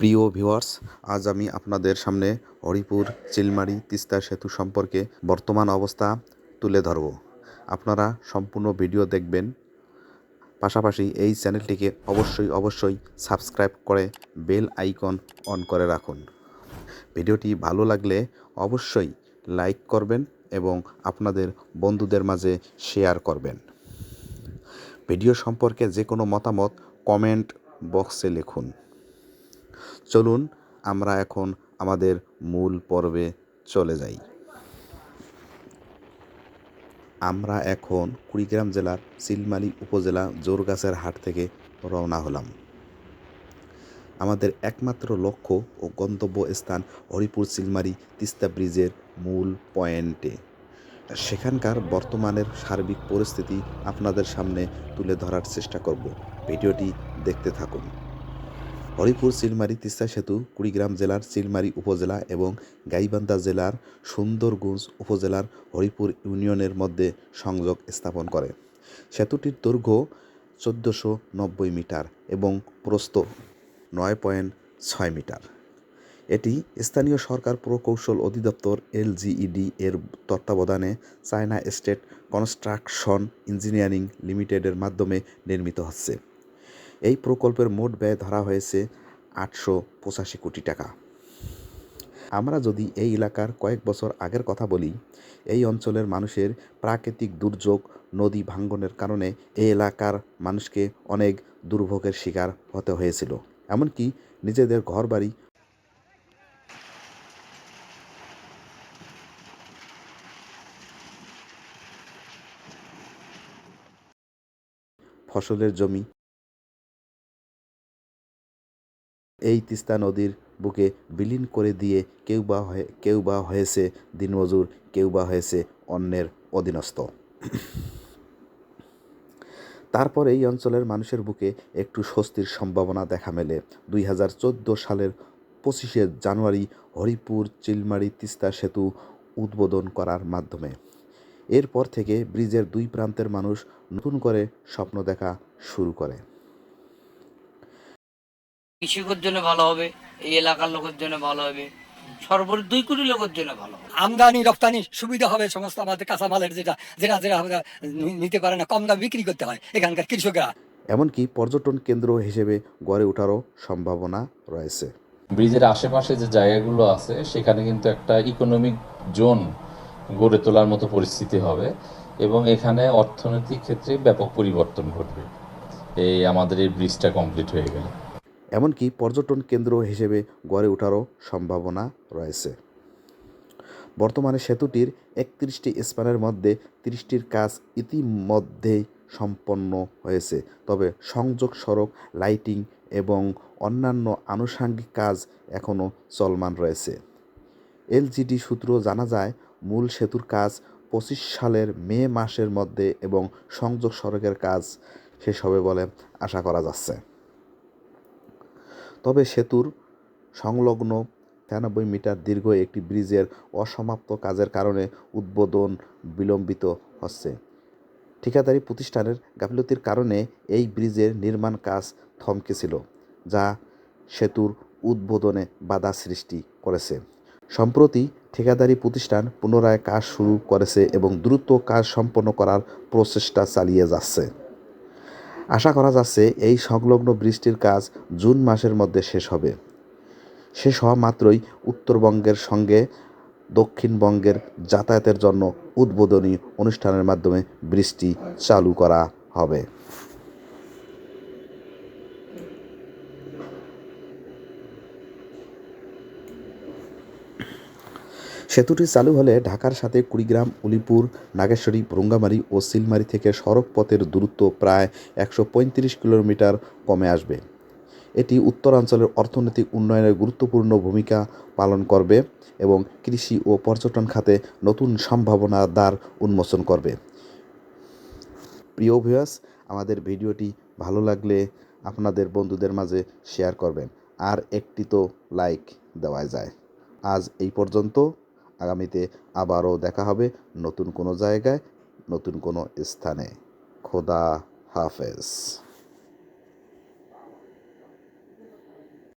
প্রিয় ভিউয়ার্স, আজ আমি আপনাদের সামনে হরিপুর, চিলমারি, তিস্তা সেতু সম্পর্কে বর্তমান অবস্থা তুলে ধরব। আপনারা সম্পূর্ণ ভিডিও দেখবেন। পাশাপাশি এই চ্যানেলটিকে অবশ্যই অবশ্যই সাবস্ক্রাইব করে বেল আইকন অন করে রাখুন। ভিডিওটি ভালো লাগলে অবশ্যই লাইক করবেন এবং আপনাদের বন্ধুদের মাঝে শেয়ার করবেন। ভিডিও সম্পর্কে যে কোনো মতামত কমেন্ট বক্সে লিখুন। চলুন আমরা এখন আমাদের মূল পর্বে চলে যাই। আমরা এখন কুড়িগ্রাম জেলার সিলমারি উপজেলা জোরগাছের হাট থেকে রওনা হলাম। আমাদের একমাত্র লক্ষ্য ও গন্তব্য স্থান হরিপুর সিলমারি তিস্তা ব্রিজের মূল পয়েন্টে। সেখানকার বর্তমানের সার্বিক পরিস্থিতি আপনাদের সামনে তুলে ধরার চেষ্টা করব। ভিডিওটি দেখতে থাকুন। হরিপুর চিলমারি তিস্তা সেতু কুড়িগ্রাম জেলার চিলমারি উপজেলা এবং গাইবান্ধা জেলার সুন্দরগঞ্জ উপজেলার হরিপুর ইউনিয়নের মধ্যে সংযোগ স্থাপন করে। সেতুটির দৈর্ঘ্য চোদ্দোশো নব্বই মিটার এবং প্রস্থ নয় পয়েন্ট ছয় মিটার। এটি স্থানীয় সরকার প্রকৌশল অধিদপ্তর এলজিইডি এর তত্ত্বাবধানে চায়না স্টেট কনস্ট্রাকশন ইঞ্জিনিয়ারিং লিমিটেডের মাধ্যমে নির্মিত হচ্ছে। এই প্রকল্পের মোট ব্যয় ধরা হয়েছে আটশো পঁচাশি কোটি টাকা। আমরা যদি এই এলাকার কয়েক বছর আগের কথা বলি, এই অঞ্চলের মানুষের প্রাকৃতিক দুর্যোগ, নদী ভাঙ্গনের কারণে এই এলাকার মানুষকে অনেক দুর্ভোগের শিকার হতে হয়েছিল। এমনকি নিজেদের ঘরবাড়ি ফসলের জমি এই তিস্তা নদীর বুকে বিলীন করে দিয়ে কেউ বা হয়ে, কেউ বা হয়েছে দিনমজুর, কেউ বা হয়েছে অন্যের অধীনস্থ। তারপর এই অঞ্চলের মানুষের বুকে একটু স্বস্তির সম্ভাবনা দেখা মেলে। দুই হাজার চোদ্দ সালের পঁচিশে জানুয়ারি হরিপুর, চিলমারি তিস্তা সেতু উদ্বোধন করার মাধ্যমে। এরপর থেকে ব্রিজের দুই প্রান্তের মানুষ নতুন করে স্বপ্ন দেখা শুরু করে। কৃষকের জন্য ভালো হবে এই এলাকার লোকের জন্য ভালো হবে সর্বোপরি দুই কোটি লোকের জন্য ভালো হবে। আমদানি রপ্তানি সুবিধা হবে সমস্ত আমাদের কাঁচামালের যেটা যেটা যেটা নিতে পারে না কম দাম বিক্রি করতে হয় এখানকার কৃষকরা। এমনকি পর্যটন কেন্দ্র হিসেবে গড়ে ওঠারও সম্ভাবনা রয়েছে। ব্রিজের আশেপাশে যে জায়গাগুলো আছে সেখানে কিন্তু একটা ইকোনমিক জোন গড়ে তোলার মতো পরিস্থিতি হবে এবং এখানে অর্থনৈতিক ক্ষেত্রে ব্যাপক পরিবর্তন ঘটবে। এই আমাদের এই ব্রিজটা কমপ্লিট হয়ে গেলে। এমনকি পর্যটন কেন্দ্র হিসেবে গড়ে ওঠারও সম্ভাবনা রয়েছে। বর্তমানে সেতুটির একত্রিশটি স্পানের মধ্যে তিরিশটির কাজ ইতিমধ্যেই সম্পন্ন হয়েছে। তবে সংযোগ সড়ক, লাইটিং এবং অন্যান্য আনুষাঙ্গিক কাজ এখনও চলমান রয়েছে। এলজিডি সূত্র জানা যায়, মূল সেতুর কাজ পঁচিশ সালের মে মাসের মধ্যে এবং সংযোগ সড়কের কাজ শেষ হবে বলে আশা করা যাচ্ছে। তবে সেতুর সংলগ্ন তিরানব্বই মিটার দীর্ঘ একটি ব্রিজের অসমাপ্ত কাজের কারণে উদ্বোধন বিলম্বিত হচ্ছে। ঠিকাদারি প্রতিষ্ঠানের গাফিলতির কারণে এই ব্রিজের নির্মাণ কাজ থমকে ছিল, যা সেতুর উদ্বোধনে বাধা সৃষ্টি করেছে। সম্প্রতি ঠিকাদারি প্রতিষ্ঠান পুনরায় কাজ শুরু করেছে এবং দ্রুত কাজ সম্পন্ন করার প্রচেষ্টা চালিয়ে যাচ্ছে। আশা করা যাচ্ছে এই সংলগ্ন বৃষ্টির কাজ জুন মাসের মধ্যে শেষ হবে। শেষ হওয়া মাত্রই উত্তরবঙ্গের সঙ্গে দক্ষিণবঙ্গের যাতায়াতের জন্য উদ্বোধনী অনুষ্ঠানের মাধ্যমে বৃষ্টি চালু করা হবে। সেতুটি চালু হলে ঢাকার সাথে কুড়িগ্রাম, উলিপুর, নাগেশ্বরী রঙ্গামারি ও সিলমারি থেকে সড়ক পথের দূরত্ব প্রায় একশো পঁয়ত্রিশ কিলোমিটার কমে আসবে। এটি উত্তরাঞ্চলের অর্থনৈতিক উন্নয়নে গুরুত্বপূর্ণ ভূমিকা পালন করবে এবং কৃষি ও পর্যটন খাতে নতুন সম্ভাবনার দ্বার উন্মোচন করবে। প্রিয় ভিউয়ার্স আমাদের ভিডিওটি ভালো লাগলে আপনাদের বন্ধুদের মাঝে শেয়ার করবেন। আর একটি তো লাইক দেওয়া যায়। আজ এই পর্যন্ত। আগামীতে আবারও দেখা হবে নতুন কোনো জায়গায় নতুন কোনো স্থানে। খোদা হাফেজ।